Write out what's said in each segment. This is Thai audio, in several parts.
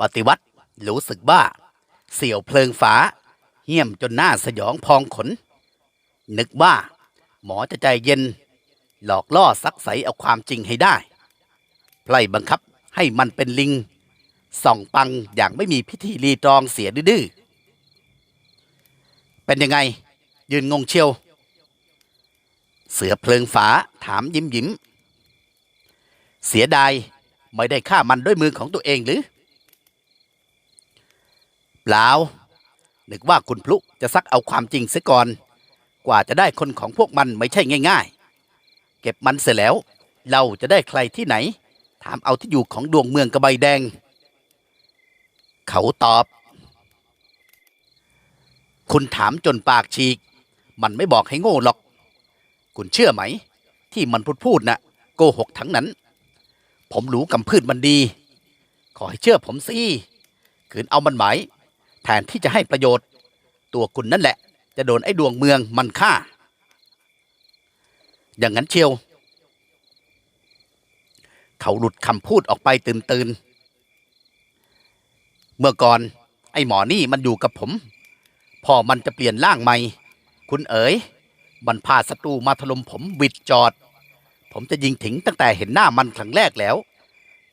ปฏิวัติรู้สึกว่าเสี่ยวเพลิงฝาเหี้ยมจนหน้าสยองพองขน นึกว่า หมอจะใจเย็น หลอกล่อซักใสเอาความจริงให้ได้ไพล่บังคับให้มันเป็นลิง ส่องปังอย่างไม่มีพิธีรีตรองเสียดื้อเป็นยังไง ยืนงงเชียว เสือเพลิงฝาถามยิ้มยิ้ม เสียดาย ไม่ได้ฆ่ามันด้วยมือของตัวเองหรือ ปล่านึกว่าคุณพลุจะซักเอาความจริงเสียก่อน กว่าจะได้คนของพวกมันไม่ใช่ง่าย ๆ เก็บมันเสร็จแล้ว เราจะได้ใครที่ไหน ถามเอาที่อยู่ของดวงเมืองกระใบแดง เขาตอบ คุณถามจนปากฉีก มันไม่บอกให้โง่หรอก คุณเชื่อไหม ที่มันพูดพูดน่ะโกหกทั้งนั้น ผมรู้กำพืชมันดี ขอให้เชื่อผมสิขืนเอามันไหม แทนที่จะให้ประโยชน์ ตัวคุณนั่นแหละ จะโดนไอ้ดวงเมืองมันฆ่า อย่างนั้นเชียว เขาหลุดคำพูดออกไปตื่นตื่นเมื่อก่อนไอ้หมอนี่มันอยู่กับผม พอมันจะเปลี่ยนร่างใหม่ คุณเอ๋ย มันพาศัตรูมาถล่มผมวิดจอด ผมจะยิงถิงตั้งแต่เห็นหน้ามันครั้งแรกแล้ว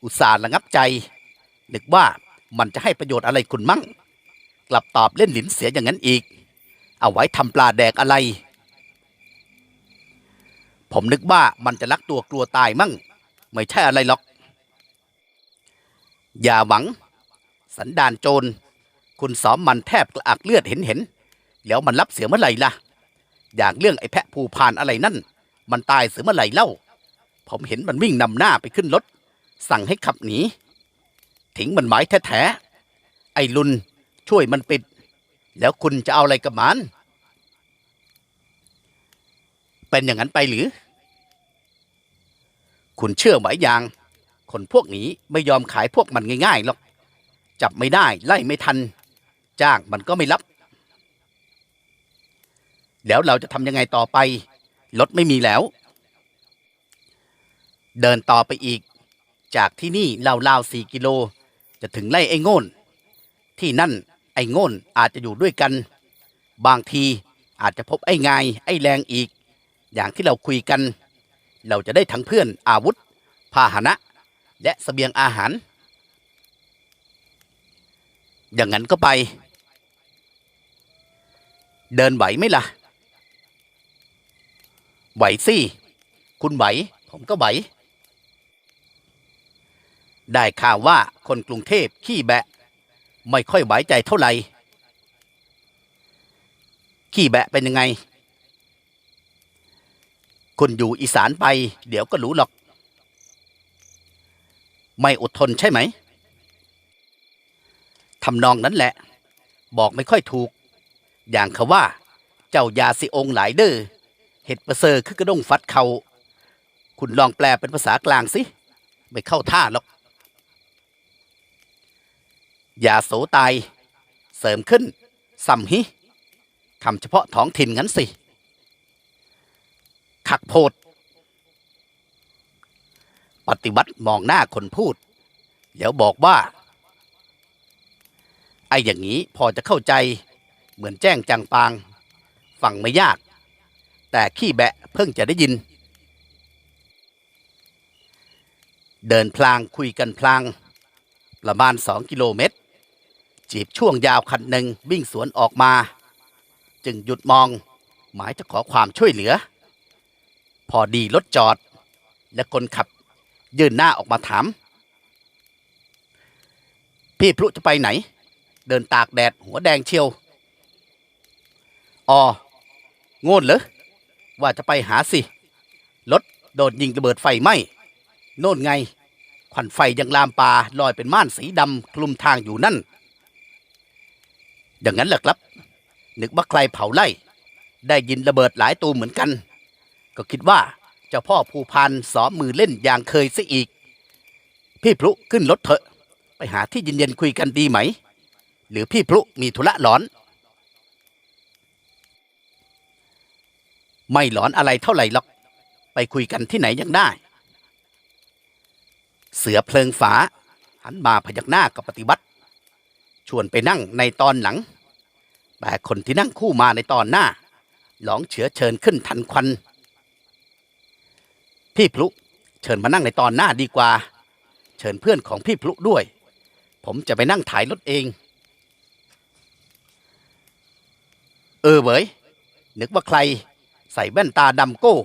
อุตส่าห์ระงับใจ นึกว่ามันจะให้ประโยชน์อะไรคุณมั่ง ลับตอบเล่นหลินเสียอย่างนั้นอีก เอาไว้ทำปลาแดกอะไร ผมนึกว่ามันจะลักตัวกลัวตายมั่ง ไม่ใช่อะไรหรอก อย่าหวัง สันดานโจร คุณสอมมันแทบกระอักเลือดเห็นเห็นแล้วมันรับเสียเมื่อไหร่ล่ะ อย่างเรื่องไอ้แพะภูพานอะไรนั่น มันตายเสียเมื่อไหร่เล่า ผมเห็นมันวิ่งนำหน้าไปขึ้นรถ สั่งให้ขับหนีถิงมันหมายแท้ๆ ไอ้ลุน ช่วยมันปิด แล้วคุณจะเอาอะไรกับมัน เป็นอย่างนั้นไปหรือ คุณเชื่อไหมอย่าง คนพวกนี้ไม่ยอมขายพวกมันง่ายๆหรอก จับไม่ได้ไล่ไม่ทัน จ้างมันก็ไม่รับ แล้วเราจะทำยังไงต่อไป รถไม่มีแล้ว เดินต่อไปอีก จากที่นี่ราวๆสี่กิโล จะถึงไร่ไอ้โง่นที่นั่น ไอ้โง่นอาจจะอยู่ด้วยกัน บางทีอาจจะพบไอ้งายไอ้แรงอีก อย่างที่เราคุยกัน เราจะได้ทั้งเพื่อนอาวุธ พาหนะ และเสบียงอาหาร อย่างนั้นก็ไป เดินไหวไหมล่ะ ไหวสิ คุณไหว ผมก็ไหว ได้ข่าวว่าคนกรุงเทพขี้แบะ ไม่ค่อยไหวใจเท่าไหร่ขี้แบะเป็นยังไง คุณอยู่อีสานไป เดี๋ยวก็รู้หรอก ไม่อดทนใช่ไหมทำนองนั้นแหละ บอกไม่ค่อยถูก อย่างเขาว่า เจ้ายาสิองค์หลายเด้อเห็ดประเสริฐคือกระด้งฟัดเขา คุณลองแปลเป็นภาษากลางสิ ไม่เข้าท่าหรอก ยาโสตาย เสริมขึ้นสัมหิคำเฉพาะท้องถิ่นงั้นสิ ขักโพด ปฏิวัติมองหน้าคนพูดแล้วบอกว่า ไอ้อย่างนี้พอจะเข้าใจเหมือนแจ้งจังปาง ฟังไม่ยาก แต่ขี้แบะเพิ่งจะได้ยิน เดินพลางคุยกันพลางประมาณสองกิโลเมตร จีบช่วงยาวคันหนึ่งวิ่งสวนออกมา จึงหยุดมอง หมายจะขอความช่วยเหลือ พอดีรถจอด และคนขับยื่นหน้าออกมาถาม พี่พลุจะไปไหน เดินตากแดดหัวแดงเชียวอ๋อโง่นเหรอว่าจะไปหาสิ รถโดนยิงระเบิดไฟไหมโน่นไง ควันไฟยังลามปาลอยเป็นม่านสีดำคลุมทางอยู่นั่น อย่างนั้นเหรอครับ นึกว่าใครเผาไล่ ได้ยินระเบิดหลายตูเหมือนกัน ก็คิดว่าเจ้าพ่อภูพานสอมมือเล่นอย่างเคยซะอีก พี่พลุขึ้นรถเถอะ ไปหาที่เย็นๆคุยกันดีไหม หรือพี่พลุมีธุระหลอน ไม่หลอนอะไรเท่าไหร่หรอก ไปคุยกันที่ไหนยังได้ เสือเพลิงฝาหันมาพยักหน้ากับปฏิวัติ ชวนไปนั่งในตอนหลัง แต่คนที่นั่งคู่มาในตอนหน้า หลองเฉือเชิญขึ้นทันควัน พี่พลุเชิญมานั่งในตอนหน้าดีกว่า เชิญเพื่อนของพี่พลุด้วย ผมจะไปนั่งถ่ายรถเอง เออเบยนึกว่าใครใส่แว่นตาดำโก้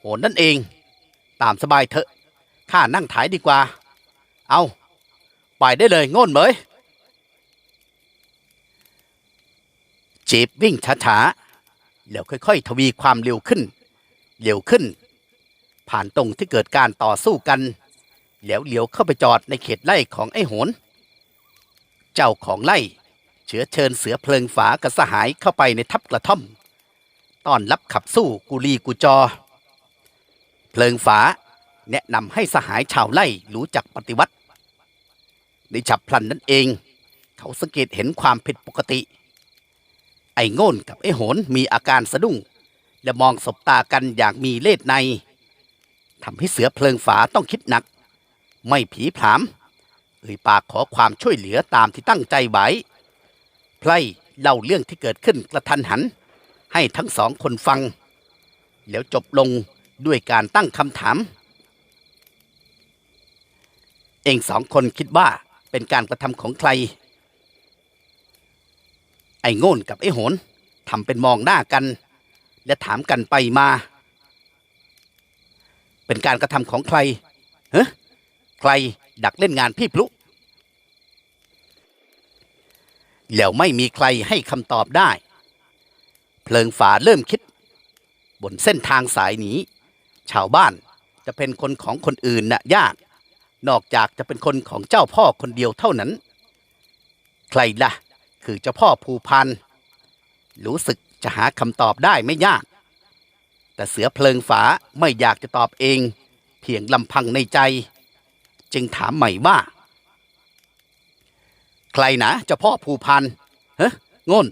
โหนนั่นเอง ตามสบายเถอะ ข้านั่งถ่ายดีกว่า เอา ไปได้เลยโง่นเหม จีบวิ่งช้าๆ แล้วค่อยๆ ทวีความเร็วขึ้น เร็วขึ้น ผ่านตรงที่เกิดการต่อสู้กัน แล้วเลี้ยวเข้าไปจอดในเขตไร่ของไอ้โหน เจ้าของไร่เชื้อเชิญเสือเพลิงฝากับสหายเข้าไปในทับกระท่อม ตอนรับขับสู้กุลีกุจอ เพลิงฝาแนะนำให้สหายชาวไร่รู้จักปฏิวัติในฉับพลันนั่นเอง เขาสังเกตเห็นความผิดปกติ ไอ้โง่นกับไอ้โหนมีอาการสะดุ้ง และมองสบตากันอย่างมีเล่ห์ในทำให้เสือเพลิงฝาต้องคิดหนัก ไม่ผีผามเอ่ยปากขอความช่วยเหลือตามที่ตั้งใจไว้ไพร่เล่าเรื่องที่เกิดขึ้นกระทันหัน ให้ทั้งสองคนฟัง แล้วจบลงด้วยการตั้งคำถาม เองสองคนคิดว่าเป็นการกระทำของใคร ไอ้โง่นกับไอ้โหนทำเป็นมองหน้ากัน และถามกันไปมา เป็นการกระทำของใครเฮ้ใครดักเล่นงานพี่พลุแล้วไม่มีใครให้คำตอบได้ เพลิงฝาเริ่มคิด บนเส้นทางสายนี้ ชาวบ้านจะเป็นคนของคนอื่นน่ะยาก นอกจากจะเป็นคนของเจ้าพ่อคนเดียวเท่านั้น ใครล่ะ คือเจ้าพ่อภูพันรู้สึกจะหาคำตอบได้ไม่ยาก แต่เสือเพลิงฝาไม่อยากจะตอบเอง เพียงลำพังในใจ จึงถามใหม่ว่า ใครนะเจ้าพ่อภูพันเฮ้โง่น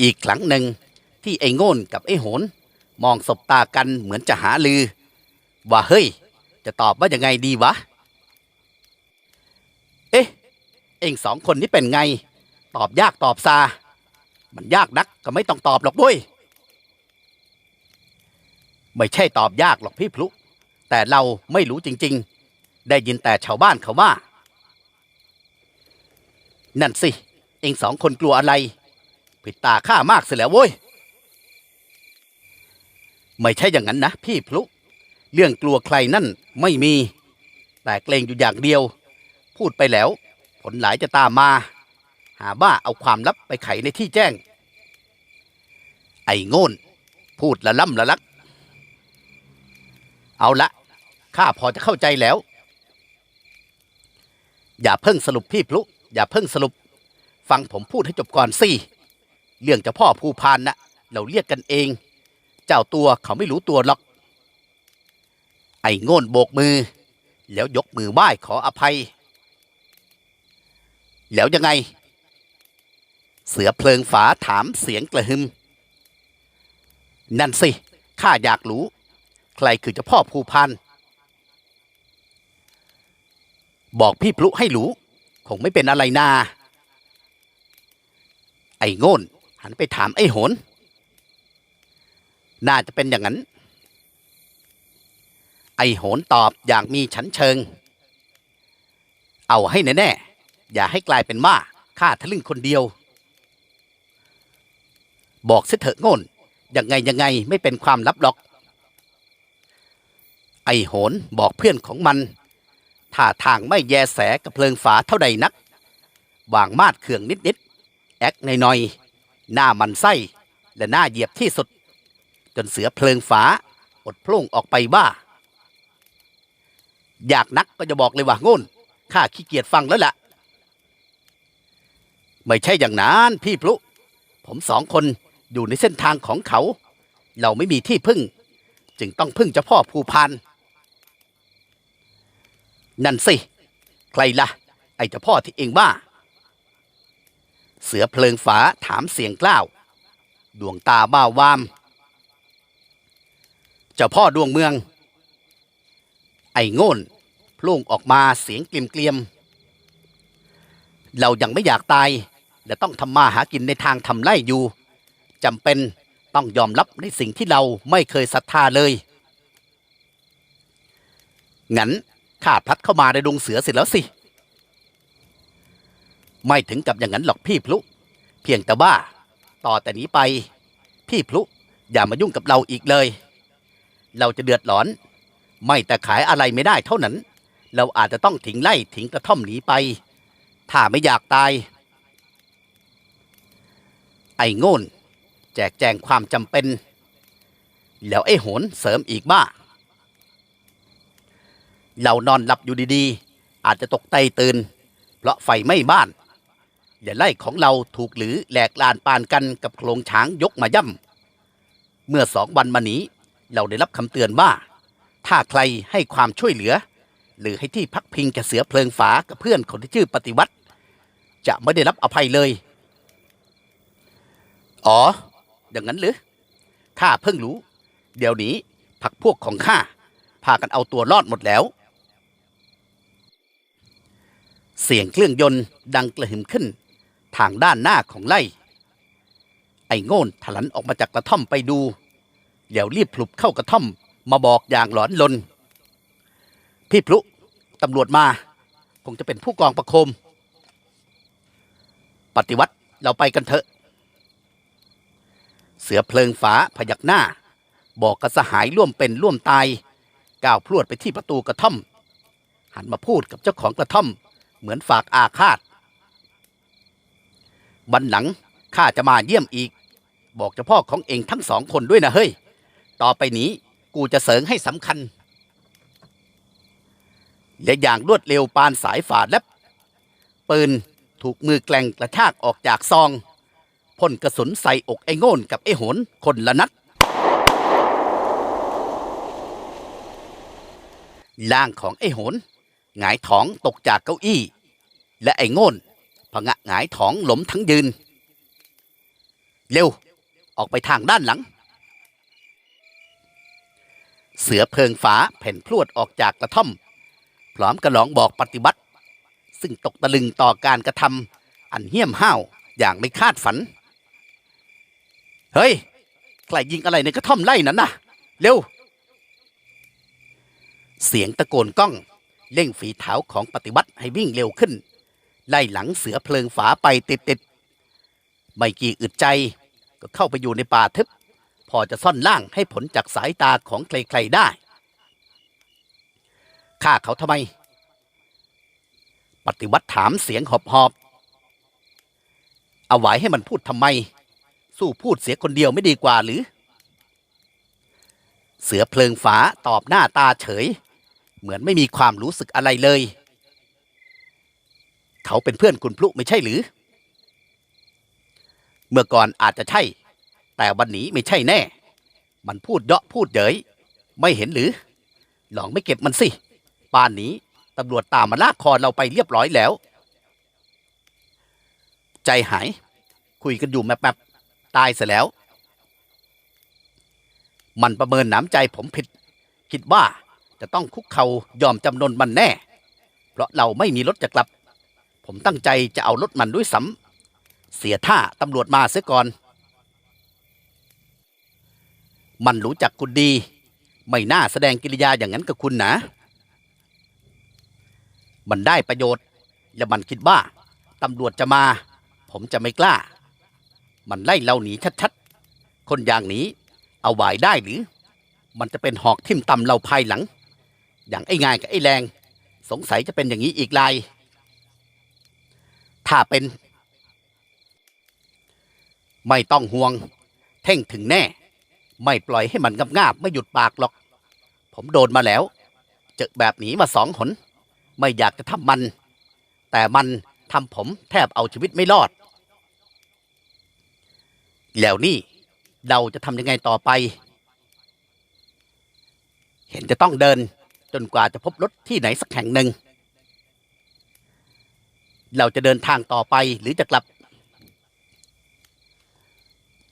อีกครั้งหนึ่งที่ไอ้โง่นกับไอ้โหน มองสบตากันเหมือนจะหาลือ ว่าเฮ้ย จะตอบว่ายังไงดีวะ เอ๊ะ เองสองคนนี้เป็นไง ตอบยากตอบซา มันยากนักก็ไม่ต้องตอบหรอกเว้ย ไม่ใช่ตอบยากหรอกพี่พลุ แต่เราไม่รู้จริง ๆ ได้ยินแต่ชาวบ้านเขาว่า นั่นสิ เองสองคนกลัวอะไร ผิดตาข้ามากเสียแล้วเว้ย ไม่ใช่อย่างนั้นนะพี่พลุ เรื่องกลัวใครนั่นไม่มี แต่เกรงอยู่อย่างเดียว พูดไปแล้ว ผลหลายจะตามมา หาว่าเอาความลับไปไขในที่แจ้ง ไอ้โง่น พูดละล่ำละลัก เอาละข้าพอจะเข้าใจแล้ว อย่าเพิ่งสรุปพี่พลุ อย่าเพิ่งสรุป ฟังผมพูดให้จบก่อนสิ เรื่องเจ้าพ่อภูพานนะเราเรียกกันเอง เจ้าตัวเขาไม่รู้ตัวหรอก ไอ้โง่นโบกมือ แล้วยกมือไหว้ขออภัย แล้วยังไง เสือเพลิงฝาถามเสียงกระหึม นั่นสิ ข้าอยากรู้ ใครคือเจ้าพ่อภูพานบอกพี่พลุให้รู้ คงไม่เป็นอะไรนา ไอ้โง่น หันไปถามไอ้โหน น่าจะเป็นอย่างนั้น ไอ้โหนตอบอย่างมีฉันเชิง เอาให้แน่ๆ อย่าให้กลายเป็นว่าข้าทะลึ่งคนเดียว บอกเสเถอะโง่นยังไงยังไงไม่เป็นความลับหรอก ไอ้โหนบอกเพื่อนของมันท่าทางไม่แยแสกับเพลิงฝาเท่าใดนักวางมาดเขื่องนิดๆแอกในนอยๆหน้ามันไส้และหน้าเหยียบที่สุด จนเสือเพลิงฝาอดพล่งออกไปว่าอยากนักก็จะบอกเลยว่าโง่นข้าขี้เกียจฟังแล้วล่ะ ไม่ใช่อย่างนั้นพี่พลุ ผมสองคนอยู่ในเส้นทางของเขา เราไม่มีที่พึ่ง จึงต้องพึ่งเจ้าพ่อภูพานนั่นสิ ใครล่ะ ไอ้เจ้าพ่อที่เองว่า เสือเพลิงฝาถามเสียงกล้าว ดวงตาบ้าวาม เจ้าพ่อดวงเมือง ไอ้โง่นพล่งออกมาเสียงเกลียมเกลียมเรายังไม่อยากตาย และต้องทำมาหากินในทางทำไร่อยู่จำเป็นต้องยอมรับในสิ่งที่เราไม่เคยศรัทธาเลยงั้นข้าพลัดเข้ามาในดงเสือเสร็จแล้วสิ ไม่ถึงกับอย่างนั้นหรอกพี่พลุ เพียงแต่ว่า ต่อแต่นี้ไป พี่พลุอย่ามายุ่งกับเราอีกเลย เราจะเดือดร้อน ไม่แต่ขายอะไรไม่ได้เท่านั้น เราอาจจะต้องทิ้งไล่ทิ้งกระท่อมหนีไป ถ้าไม่อยากตาย ไอ้โง่นแจกแจงความจำเป็น แล้วไอ้โหนเสริมอีกบ้าเรานอนหลับอยู่ดีๆ อาจจะตกใจตื่น เพราะไฟไหม้บ้านอย่าไล่ของเราถูกหรือแหลกลานปานกันกับโครงช้างยกมาย่ำเมื่อสองวันมานี้เราได้รับคำเตือนว่า ถ้าใครให้ความช่วยเหลือ หรือให้ที่พักพิงแก่เสือเพลิงฝากับเพื่อนคนที่ชื่อปฏิวัติ จะไม่ได้รับอภัยเลย อ๋อ อย่างนั้นหรือข้าเพิ่งรู้ เดี๋ยวนี้พักพวกของข้าพากันเอาตัวรอดหมดแล้ว เสียงเครื่องยนต์ดังกระหึ่มขึ้น ทางด้านหน้าของไล่ ไอ้โง่นถลันออกมาจากกระท่อมไปดู เดี๋ยวรีบพลุบเข้ากระท่อม มาบอกอย่างหลอนลน พี่พลุตำรวจมา คงจะเป็นผู้กองประคม ปฏิวัติเราไปกันเถอะ เสือเพลิงฟ้าพยักหน้า บอกกับสหายร่วมเป็นร่วมตาย ก้าวพรวดไปที่ประตูกระท่อม หันมาพูดกับเจ้าของกระท่อม เหมือนฝากอาฆาตวันหลังข้าจะมาเยี่ยมอีก บอกเจ้าพ่อของเองทั้งสองคนด้วยนะเฮ้ย ต่อไปนี้กูจะเสริงให้สำคัญ และอย่างรวดเร็วปานสายฝาดแลบปืนถูกมือแกล้งกระชากออกจากซอง พ่นกระสุนใส่อกไอ้โง่นกับไอ้โหนคนละนัด ล่างของไอ้โหนหงายท้องตกจากเก้าอี้ และไอ้โง่นผงะหงายท้องหล้มทั้งยืน เร็ว ออกไปทางด้านหลัง เสือเพลิงฟ้าแผ่นพรวดออกจากกระท่อม พร้อมกระหลองบอกปฏิบัติ ซึ่งตกตะลึงต่อการกระทำอันเหี้ยมห้าวอย่างไม่คาดฝัน เฮ้ยใครยิงอะไรในกระท่อมไล่นั้นน่ะ เร็ว เสียงตะโกนก้องเร่งฝีเท้าของปฏิวัติให้วิ่งเร็วขึ้น ไล่หลังเสือเพลิงฝาไปติดๆไม่กี่อึดใจ ก็เข้าไปอยู่ในป่าทึบ พอจะซ่อนล่างให้ผลจากสายตาของใครๆได้ฆ่าเขาทำไม ปฏิวัติถามเสียงหอบหอบๆเอาไว้ให้มันพูดทำไม สู้พูดเสียคนเดียวไม่ดีกว่าหรือ เสือเพลิงฝาตอบหน้าตาเฉย เหมือนไม่มีความรู้สึกอะไรเลย เขาเป็นเพื่อนคุณพลุไม่ใช่หรือ เมื่อก่อนอาจจะใช่ แต่วันนี้ไม่ใช่แน่ มันพูดเยาะพูดเย้ยไม่เห็นหรือลองไม่เก็บมันสิป่านนี้ตำรวจตามมาลากคอเราไปเรียบร้อยแล้ว ใจหาย คุยกันอยู่แมบ ตายเสียแล้ว มันประเมินหนามใจผมผิด คิดว่าจะต้องคุกเขายอมจำนนมันแน่ เพราะเราไม่มีรถจะกลับ ผมตั้งใจจะเอารถมันด้วยซ้ำเสียท่าตำรวจมาเสียก่อน มันรู้จักคุณดี ไม่น่าแสดงกิริยาอย่างนั้นกับคุณนะ มันได้ประโยชน์ และมันคิดว่าตำรวจจะมา ผมจะไม่กล้า มันไล่เราหนีชัดๆ คนอย่างนี้เอาไหวได้หรือ มันจะเป็นหอกทิ่มตำเราภายหลัง อย่างไอ้งายกับไอ้แรง สงสัยจะเป็นอย่างนี้อีกลายถ้าเป็น ไม่ต้องห่วง เท่งถึงแน่ ไม่ปล่อยให้มันงับงาบไม่หยุดปากหรอก ผมโดนมาแล้ว เจอแบบนี้มาสองหน ไม่อยากจะทำมัน แต่มันทำผมแทบเอาชีวิตไม่รอด แล้วนี่เราจะทำยังไงต่อไป เห็นจะต้องเดินจนกว่าจะพบรถที่ไหนสักแห่งหนึ่ง เราจะเดินทางต่อไปหรือจะกลับ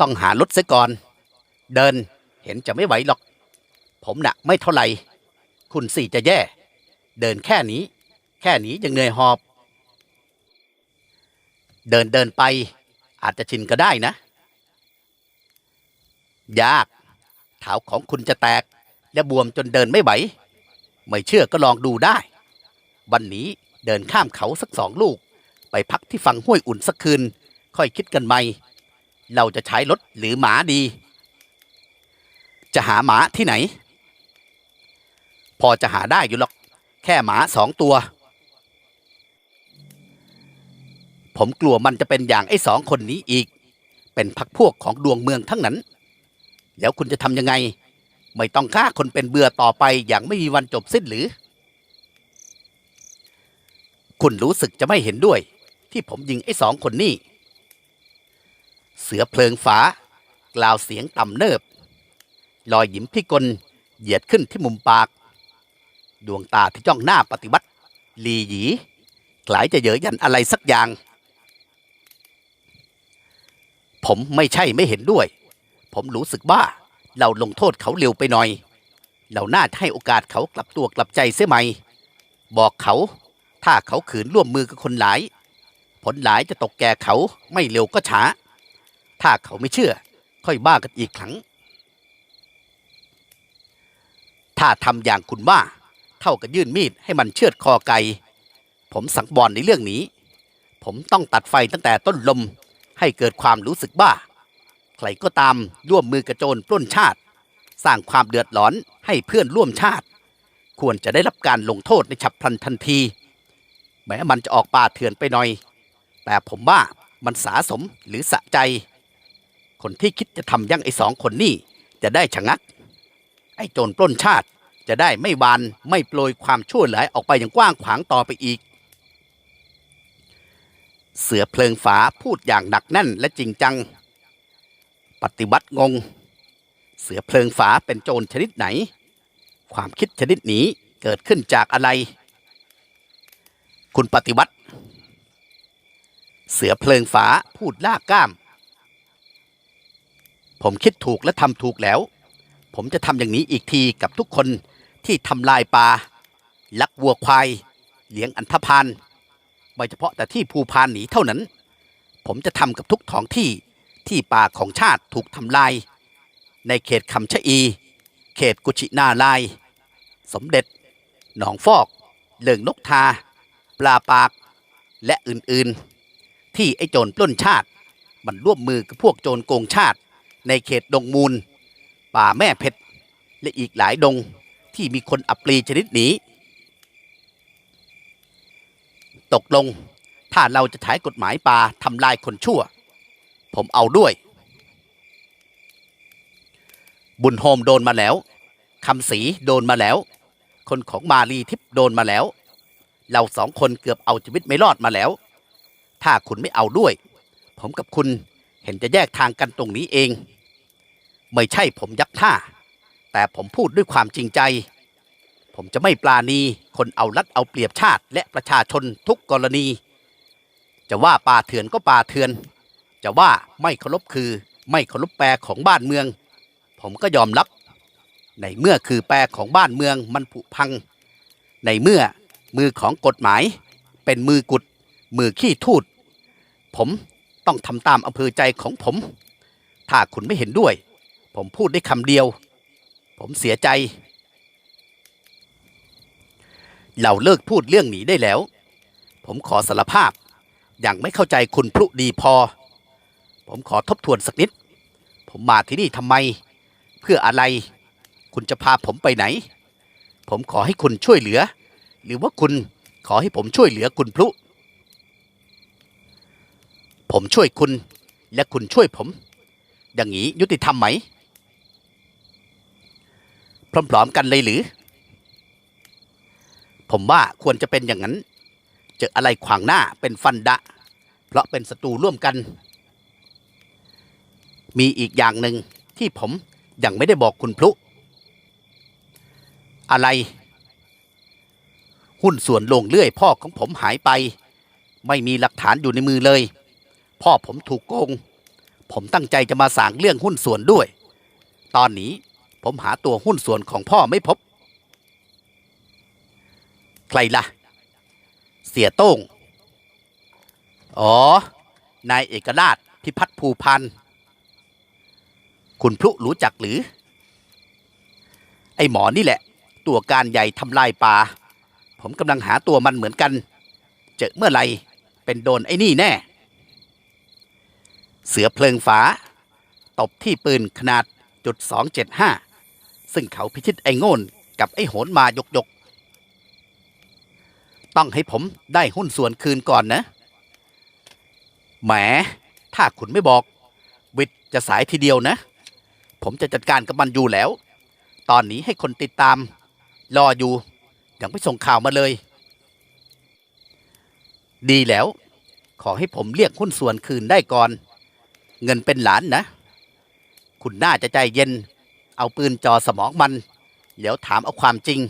ต้องหารถเสียก่อน เดินเห็นจะไม่ไหวหรอก ผมหนักไม่เท่าไหร่ คุณสี่จะแย่ เดินแค่นี้ แค่นี้ยังเหนื่อยหอบ เดินเดินไปอาจจะชินก็ได้นะ ยากเท้าของคุณจะแตก และบวมจนเดินไม่ไหว ไม่เชื่อก็ลองดูได้ วันนี้เดินข้ามเขาสักสองลูก ไปพักที่ฝั่งห้วยอุ่นสักคืน ค่อยคิดกันใหม่ เราจะใช้รถหรือหมาดี จะหาหมาที่ไหน พอจะหาได้อยู่หรอก แค่หมาสองตัว ผมกลัวมันจะเป็นอย่างไอ้สองคนนี้อีก เป็นพักพวกของดวงเมืองทั้งนั้น แล้วคุณจะทำยังไง ไม่ต้องฆ่าคนเป็นเบื่อต่อไปอย่างไม่มีวันจบสิ้นหรือ คุณรู้สึกจะไม่เห็นด้วย ที่ผมยิงไอ้สองคนนี้เสือเพลิงฝากล่าวเสียงต่ำเนิบ รอยยิ้มพิกลเหยียดขึ้นที่มุมปาก ดวงตาที่จ้องหน้าปฏิบัติ ลีหยีคล้ายจะเยอะยันอะไรสักอย่าง ผมไม่ใช่ไม่เห็นด้วย ผมรู้สึกว่าเราลงโทษเขาเร็วไปหน่อย เราน่าจะให้โอกาสเขากลับตัวกลับใจเสียไหมบอกเขาถ้าเขาขืนร่วมมือกับคนหลาย ผลหลายจะตกแก่เขาไม่เร็วก็ช้า ถ้าเขาไม่เชื่อ ค่อยบ้ากันอีกครั้ง ถ้าทำอย่างคุณว่า เท่ากับยื่นมีดให้มันเชือดคอไก่ ผมสังบอนในเรื่องนี้ ผมต้องตัดไฟตั้งแต่ต้นลมให้เกิดความรู้สึกบ้า ใครก็ตามร่วมมือกระโจนปล้นชาติ สร้างความเดือดร้อนให้เพื่อนร่วมชาติ ควรจะได้รับการลงโทษในฉับพลันทันที แม้มันจะออกป่าเถื่อนไปหน่อย แต่ผมว่ามันสาสมหรือสะใจ คนที่คิดจะทำยั่งไอ้สองคนนี่จะได้ชะงัก ไอ้โจรปล้นชาติจะได้ไม่บานไม่โปรยความชั่วร้ายออกไปอย่างกว้างขวางต่อไปอีก เสือเพลิงฝาพูดอย่างหนักแน่นและจริงจัง ปฏิวัติงง เสือเพลิงฝาเป็นโจรชนิดไหน ความคิดชนิดนี้เกิดขึ้นจากอะไร คุณปฏิวัติ เสือเพลิงฝาพูดลากก้าม ผมคิดถูกและทำถูกแล้ว ผมจะทำอย่างนี้อีกทีกับทุกคนที่ทำลายป่าลักวัวควาย เลี้ยงอันธพาลไม่เฉพาะแต่ที่ภูพานหนีเท่านั้น ผมจะทำกับทุกท้องที่ ที่ป่าของชาติถูกทำลาย ในเขตคำชะอี เขตกุชินาลาย สมเด็จ หนองฟอก เลิงนกทา ปลาปาก และอื่นๆ ที่ไอ้โจรปล้นชาติ มันร่วมมือกับพวกโจรโกงชาติ ในเขตดงมูล ป่าแม่เพชร และอีกหลายดงที่มีคนอัปรีชนิดหนี้ ตกลงถ้าเราจะใช้กฎหมายป่าทำลายคนชั่ว ผมเอาด้วย บุญโฮมโดนมาแล้วคำศรีโดนมาแล้ว คนของมาลีทิพโดนมาแล้ว เราสองคนเกือบเอาชีวิตไม่รอดมาแล้ว ถ้าคุณไม่เอาด้วย ผมกับคุณเห็นจะแยกทางกันตรงนี้เอง ไม่ใช่ผมยักท่า แต่ผมพูดด้วยความจริงใจ ผมจะไม่ปลาณีคนเอารัดเอาเปรียบชาติและประชาชนทุกกรณี จะว่าป่าเถื่อนก็ป่าเถื่อน จะว่าไม่เคารพคือไม่เคารพแปรของบ้านเมือง ผมก็ยอมรับ ในเมื่อคือแปรของบ้านเมืองมันผุพัง ในเมื่อมือของกฎหมาย เป็นมือกุด มือขี้ทูด ผมต้องทำตามอำเภอใจของผม ถ้าคุณไม่เห็นด้วย ผมพูดได้คำเดียว ผมเสียใจ เราเลิกพูดเรื่องหนีได้แล้ว ผมขอสารภาพยังไม่เข้าใจคุณพลุดีพอ ผมขอทบทวนสักนิด ผมมาที่นี่ทำไม เพื่ออะไร คุณจะพาผมไปไหน ผมขอให้คุณช่วยเหลือ หรือว่าคุณขอให้ผมช่วยเหลือคุณพลุ ผมช่วยคุณและคุณช่วยผม อย่างนี้ยุติธรรมไหม พร้อมๆกันเลยหรือ ผมว่าควรจะเป็นอย่างนั้น เจออะไรขวางหน้าเป็นฟันดะ เพราะเป็นศัตรูร่วมกัน มีอีกอย่างหนึ่งที่ผมยังไม่ได้บอกคุณพลุ อะไร หุ้นส่วนลงเลื่อยพ่อของผมหายไป ไม่มีหลักฐานอยู่ในมือเลย พ่อผมถูกโกง ผมตั้งใจจะมาสางเรื่องหุ้นส่วนด้วย ตอนนี้ผมหาตัวหุ้นส่วนของพ่อไม่พบ ใครล่ะ เสียโต้ง อ๋อ นายเอกราชพิพัฒน์ภูพันธ์ คุณพลุรู้จักหรือ ไอหมอนี่แหละ ตัวการใหญ่ทำลายป่า ผมกำลังหาตัวมันเหมือนกัน เจอเมื่อไหรเป็นโดนไอ้นี่แน่ เสือเพลิงฝา ตบที่ปืนขนาดจุดสองเจ็ดห้าซึ่งเขาพิชิตไอ้โง่นกับไอ้โหนมายกยกต้องให้ผมได้หุ้นส่วนคืนก่อนนะ แหม ถ้าคุณไม่บอก วิทย์จะสายทีเดียวนะ ผมจะจัดการกับมันอยู่แล้ว ตอนนี้ให้คนติดตาม รออยู่ ยังไม่ส่งข่าวมาเลย ดีแล้ว ขอให้ผมเรียกหุ้นส่วนคืนได้ก่อน เงินเป็นหลานนะ คุณน่าจะใจเย็น เอาปืนจอสมองมันเดี๋ยวถามเอาความจริง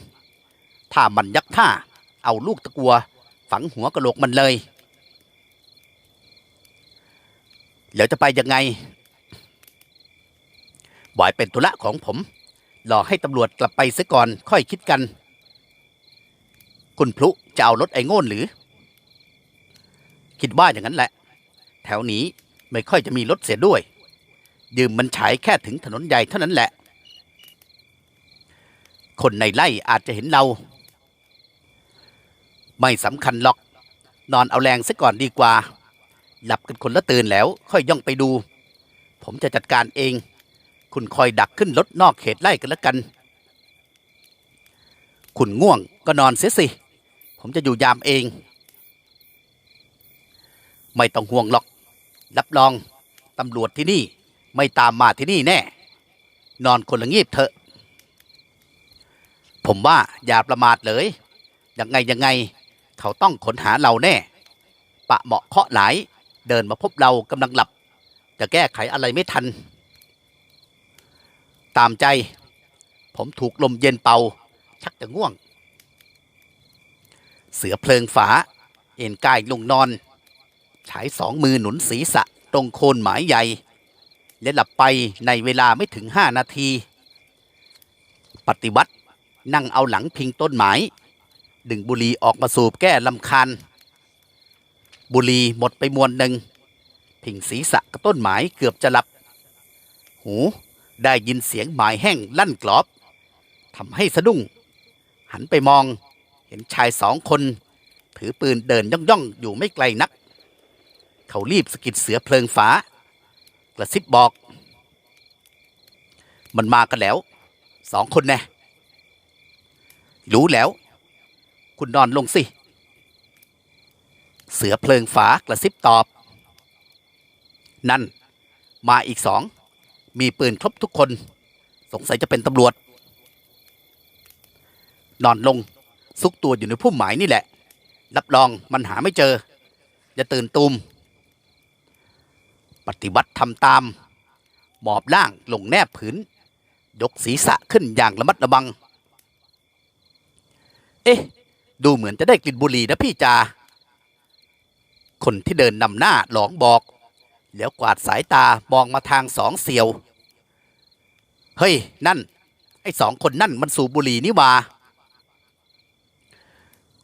ถ้ามันยักท่า เอาลูกตะกัว ฝังหัวกระโหลกมันเลยแล้วจะไปยังไง บอยเป็นธุระของผม รอให้ตำรวจกลับไปซะก่อนค่อยคิดกัน คุณพลุจะเอารถไอ้โง่นหรือ คิดว่าอย่างนั้นแหละ แถวนี้ไม่ค่อยจะมีรถเสียด้วย ยืมมันฉายแค่ถึงถนนใหญ่เท่านั้นแหละ คนในไร่อาจจะเห็นเรา ไม่สำคัญหรอก นอนเอาแรงซะก่อนดีกว่า หลับกันคนละตื่นแล้วค่อยย่องไปดู ผมจะจัดการเอง คุณคอยดักขึ้นรถนอกเขตไล่กันแล้วกัน คุณง่วงก็นอนเสียสิ ผมจะอยู่ยามเอง ไม่ต้องห่วงหรอก รับรองตำรวจที่นี่ไม่ตามมาที่นี่แน่ นอนคนละงีบเถอะ ผมว่าอย่าประมาทเลย ยังไงยังไง เขาต้องค้นหาเราแน่ ปะเหมาะเคาะหลาย เดินมาพบเรากำลังหลับ จะแก้ไขอะไรไม่ทัน ตามใจ ผมถูกลมเย็นเป่า ชักจะง่วง เสือเพลิงฝา เอ็นกายลงนอนใช้สองมือหนุนศีรษะตรงโคนหมายใหญ่ และหลับไปในเวลาไม่ถึงห้านาที ปฏิวัตินั่งเอาหลังพิงต้นไม้ดึงบุหรี่ออกมาสูบแก้ลำคาญ บุหรี่หมดไปมวนหนึ่งพิงศีรษะกับต้นไม้เกือบจะหลับ หู ได้ยินเสียงหมายแห้งลั่นกรอบทำให้สะดุ้ง หันไปมอง เห็นชายสองคน ถือปืนเดินย่องย่องอยู่ไม่ไกลนัก เขารีบสกิดเสือเพลิงฟ้า กระซิบบอก มันมากันแล้ว สองคนแน่รู้แล้ว คุณนอนลงสิ เสือเพลิงฝากระซิบตอบ นั่น มาอีกสอง มีปืนครบทุกคน สงสัยจะเป็นตำรวจ นอนลง ซุกตัวอยู่ในพุ่มหมายนี่แหละ รับรองมันหาไม่เจอ อย่าตื่นตูม ปฏิวัติทำตาม หมอบล่างลงแนบผืน ยกศีรษะขึ้นอย่างระมัดระวัง เอ๊ะ ดูเหมือนจะได้กลิ่นบุหรี่นะพี่จา คนที่เดินนำหน้าหลองบอก แล้วกวาดสายตามองมาทางสองเสียว เฮ้ย นั่น ไอ้สองคนนั่นมันสูบบุหรี่นี่ว่า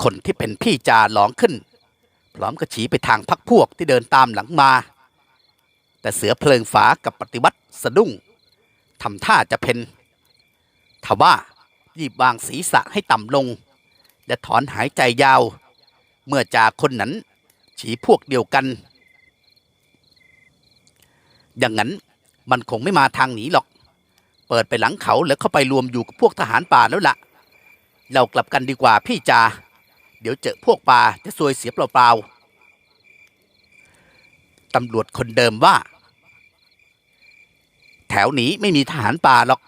คนที่เป็นพี่จาหลองขึ้น พร้อมกระฉีไปทางพักพวกที่เดินตามหลังมา แต่เสือเพลิงฝากับปฏิวัติสะดุ้งทำท่าจะเพนทว่ารีบวางศีรษะให้ต่ำลง และถอนหายใจยาว เมื่อจาคนนั้น ฉีพวกเดียวกัน อย่างนั้นมันคงไม่มาทางหนีหรอก เปิดไปหลังเขาแล้วเข้าไปรวมอยู่กับพวกทหารป่าแล้วละ่ะ เรากลับกันดีกว่าพี่จา เดี๋ยวเจอพวกป่าจะซวยเสียเปล่าๆตำรวจคนเดิมว่า แถวนี้ไม่มีทหารป่าหรอก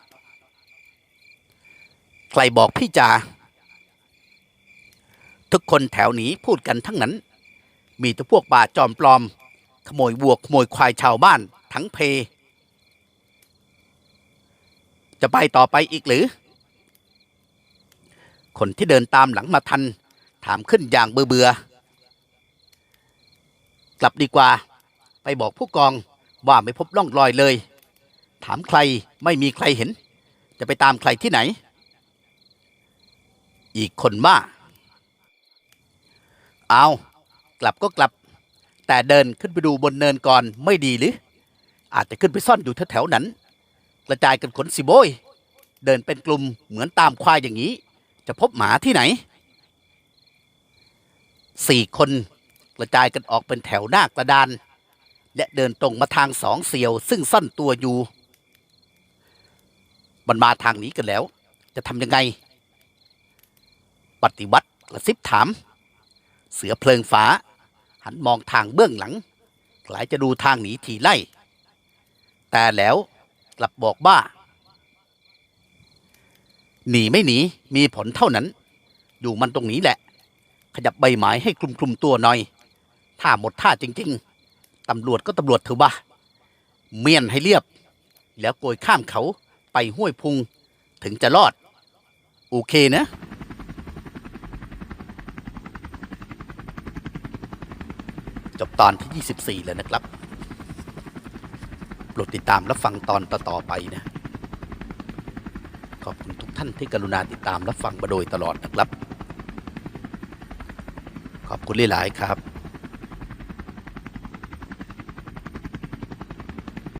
ใครบอกพี่จา ทุกคนแถวนี้พูดกันทั้งนั้น มีแต่พวกป่าจอมปลอม ขโมยวัวขโมยควายชาวบ้าน ทั้งเพ จะไปต่อไปอีกหรือ คนที่เดินตามหลังมาทัน ถามขึ้นอย่างเบื่อเบื่อกลับดีกว่า ไปบอกผู้กองว่าไม่พบร่องรอยเลย ถามใครไม่มีใครเห็น จะไปตามใครที่ไหน อีกคนว่าเอากลับก็กลับ แต่เดินขึ้นไปดูบนเนินก่อนไม่ดีหรือ อาจจะขึ้นไปซ่อนอยู่แถวๆนั้น กระจายกันขนสิโบย เดินเป็นกลุ่มเหมือนตามควายอย่างนี้ จะพบหมาที่ไหนสี่คนกระจายกันออกเป็นแถวหน้ากระดาน และเดินตรงมาทางสองเสียว ซึ่งซ่อนตัวอยู่มันมาทางนี้กันแล้ว จะทำยังไง ปฏิวัติกระซิบถาม เสือเพลิงฟ้า หันมองทางเบื้องหลังคล้ายจะดูทางหนีทีไล่ แต่แล้วกลับบอกว่าหนีไม่หนีมีผลเท่านั้น อยู่มันตรงนี้แหละ ขยับใบไม้ให้คลุมคลุมตัวหน่อย ถ้าหมดท่าจริง ๆ ตำรวจก็ตำรวจเถอะบ้าเมียนให้เรียบ แล้วโกยข้ามเขาไปห้วยพุง ถึงจะรอด โอเคนะ จบตอนที่ 24 แล้วนะครับ โปรดติดตามรับฟังตอนต่อๆไปนะ ขอบคุณทุกท่านที่กรุณาติดตามรับฟังมาโดยตลอดนะครับ ขอบคุณหลายๆครับ